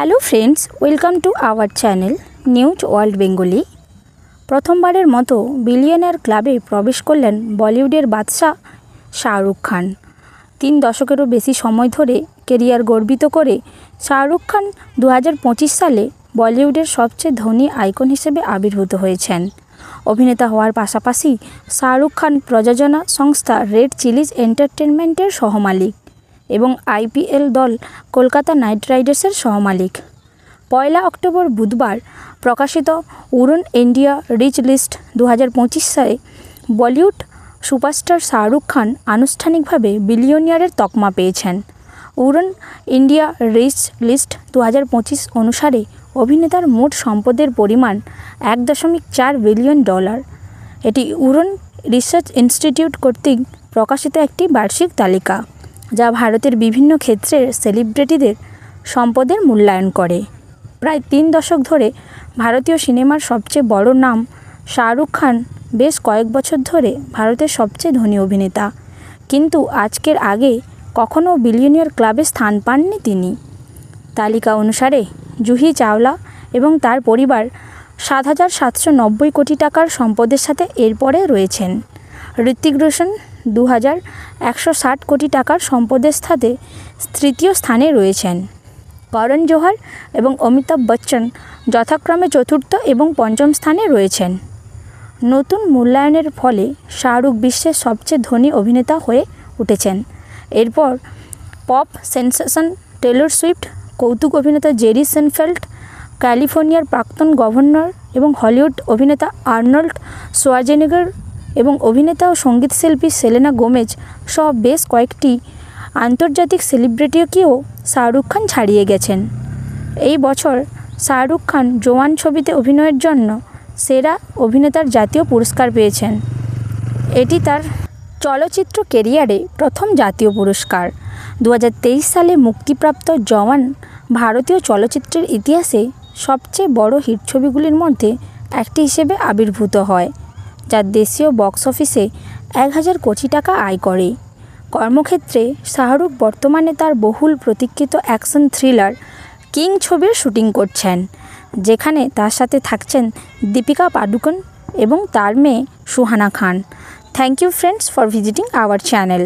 Hello friends welcome to our channel news world Bengali প্রথমবারের মতো billionaire ক্লাবে প্রবেশ করলেন বলিউডের বাদশাহ শাহরুখ খান। তিন দশকেরও বেশি সময় ধরে কেরিয়ার গর্বিত করে শাহরুখ খান দু হাজার পঁচিশ সালে বলিউডের সবচেয়ে ধনী আইকন হিসেবে আবির্ভূত হয়েছেন। অভিনেতা হওয়ার পাশাপাশি শাহরুখ খান প্রযোজনা সংস্থা রেড চিলিজ এন্টারটেনমেন্টের সহমালিক। এবং আইপিএল দল কলকাতা নাইট রাইডার্সের সহমালিক। পয়লা অক্টোবর বুধবার প্রকাশিত উড়ন ইন্ডিয়া রিচ লিস্ট দু হাজার পঁচিশ সালে বলিউড সুপারস্টার শাহরুখ খান আনুষ্ঠানিকভাবে বিলিয়নিয়ারের তকমা পেয়েছেন। উড়ন ইন্ডিয়া রিচ লিস্ট দু হাজার পঁচিশ অনুসারে অভিনেতার মোট সম্পদের পরিমাণ এক দশমিক চার বিলিয়ন ডলার। এটি উড়ন রিসার্চ ইনস্টিটিউট কর্তৃক প্রকাশিত একটি বার্ষিক তালিকা। যা ভারতের বিভিন্ন ক্ষেত্রের সেলিব্রিটিদের সম্পদের মূল্যায়ন করে। প্রায় তিন দশক ধরে ভারতীয় সিনেমার সবচেয়ে বড় নাম শাহরুখ খান বেশ কয়েক বছর ধরে ভারতের সবচেয়ে ধনী অভিনেতা। কিন্তু আজকের আগে কখনও বিলিয়নিয়ার ক্লাবে স্থান পাননি তিনি। তালিকা অনুসারে জুহি চাওলা এবং তার পরিবার সাত হাজার সাতশো নব্বই কোটি টাকার সম্পদের সাথে এরপরে রয়েছেন। ঋত্বিক রোশন দু হাজার একশো ষাট কোটি টাকার সম্পদের সাথে তৃতীয় স্থানে রয়েছেন। করণ জোহর এবং অমিতাভ বচ্চন যথাক্রমে চতুর্থ এবং পঞ্চম স্থানে রয়েছেন। নতুন মূল্যায়নের ফলে শাহরুখ বিশ্বের সবচেয়ে ধনী অভিনেতা হয়ে উঠেছেন। এরপর পপ সেন্সেশন টেলর সুইফট, কৌতুক অভিনেতা জেরি সেনফেল্ট ক্যালিফোর্নিয়ার প্রাক্তন গভর্নর এবং হলিউড অভিনেতা আর্নল্ড সোয়াজেনেগার এবং অভিনেতা ও সঙ্গীতশিল্পী সেলেনা গোমেজ সহ বেশ কয়েকটি আন্তর্জাতিক সেলিব্রিটিকেও শাহরুখ খান ছাড়িয়ে গেছেন। এই বছর শাহরুখ খান জোয়ান ছবিতে অভিনয়ের জন্য সেরা অভিনেতার জাতীয় পুরস্কার পেয়েছেন। এটি তার চলচ্চিত্র কেরিয়ারে প্রথম জাতীয় পুরস্কার। দু হাজার তেইশ সালে মুক্তিপ্রাপ্ত জওয়ান ভারতীয় চলচ্চিত্রের ইতিহাসে সবচেয়ে বড় হিট ছবিগুলির মধ্যে একটি হিসেবে আবির্ভূত হয়। যা দেশীয় বক্স অফিসে এক হাজার কোটি টাকা আয় করে। কর্মক্ষেত্রে শাহরুখ বর্তমানে তার বহুল প্রতীক্ষিত অ্যাকশন থ্রিলার কিং ছবির শুটিং করছেন, যেখানে তার সাথে থাকছেন দীপিকা পাডুকন এবং তার মেয়ে Suhana Khan. Thank you friends for visiting our channel.